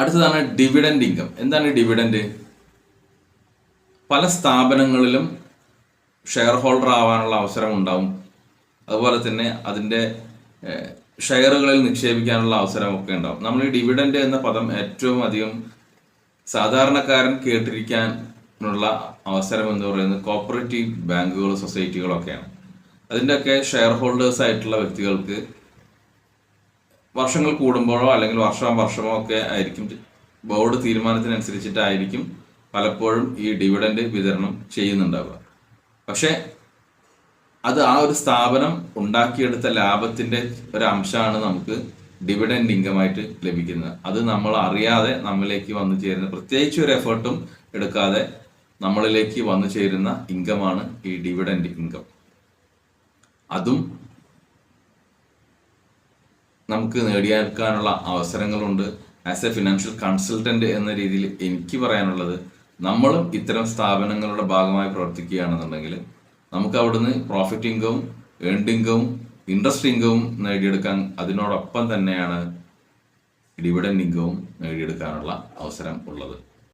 അടുത്തതാണ് dividend income എന്താണ് dividend പല സ്ഥാപനങ്ങളിലും ഷെയർ ഹോൾഡർ ആവാനുള്ള അവസരം ഉണ്ടാവും. അതുപോലെ തന്നെ അതിന്റെ ഷെയറുകളിൽ നിക്ഷേപിക്കാനുള്ള അവസരമൊക്കെ ഉണ്ടാവും. നമ്മൾ ഈ ഡിവിഡൻഡ് എന്ന പദം ഏറ്റവും അധികം സാധാരണക്കാരൻ കേട്ടിരിക്കാനുള്ള അവസരം എന്ന് പറയുന്നത് കോപ്പറേറ്റീവ് ബാങ്കുകൾ സൊസൈറ്റികളൊക്കെയാണ് അതിന്റെയൊക്കെ ഷെയർ ഹോൾഡേഴ്സ് ആയിട്ടുള്ള വ്യക്തികൾക്ക് വർഷങ്ങൾ കൂടുമ്പോഴോ അല്ലെങ്കിൽ വർഷം വർഷമോ ഒക്കെ ആയിരിക്കും ബോർഡ് തീരുമാനത്തിനനുസരിച്ചിട്ടായിരിക്കും പലപ്പോഴും ഈ ഡിവിഡൻഡ് വിതരണം ചെയ്യുന്നുണ്ടാവുക. പക്ഷേ അത് ആ ഒരു സ്ഥാപനം ഉണ്ടാക്കിയെടുത്ത ലാഭത്തിന്റെ ഒരു അംശമാണ് നമുക്ക് ഡിവിഡൻഡ് ഇൻകമായിട്ട് ലഭിക്കുന്നത്. അത് നമ്മൾ അറിയാതെ നമ്മളിലേക്ക് വന്നു ചേരുന്ന പ്രത്യേകിച്ച് ഒരു എഫേർട്ടും എടുക്കാതെ നമ്മളിലേക്ക് വന്നു ചേരുന്ന ഇൻകമാണ് ഈ ഡിവിഡൻഡ് ഇൻകം. അതും നമുക്ക് നേടിയെടുക്കാനുള്ള അവസരങ്ങളുണ്ട്. ആസ് എ ഫിനാൻഷ്യൽ കൺസൾട്ടന്റ് എന്ന രീതിയിൽ എനിക്ക് പറയാനുള്ളത് നമ്മളും ഇത്തരം സ്ഥാപനങ്ങളുടെ ഭാഗമായി പ്രവർത്തിക്കുകയാണെന്നുണ്ടെങ്കിൽ നമുക്ക് അവിടുന്ന് പ്രോഫിറ്റ് ഇൻകവും ഏൺഡ് ഇൻകവും ഇൻട്രസ്റ്റ് ഇൻകവും നേടിയെടുക്കാൻ അതിനോടൊപ്പം തന്നെയാണ് ഡിവിഡൻഡ് ഇൻകവും നേടിയെടുക്കാനുള്ള അവസരം ഉള്ളത്.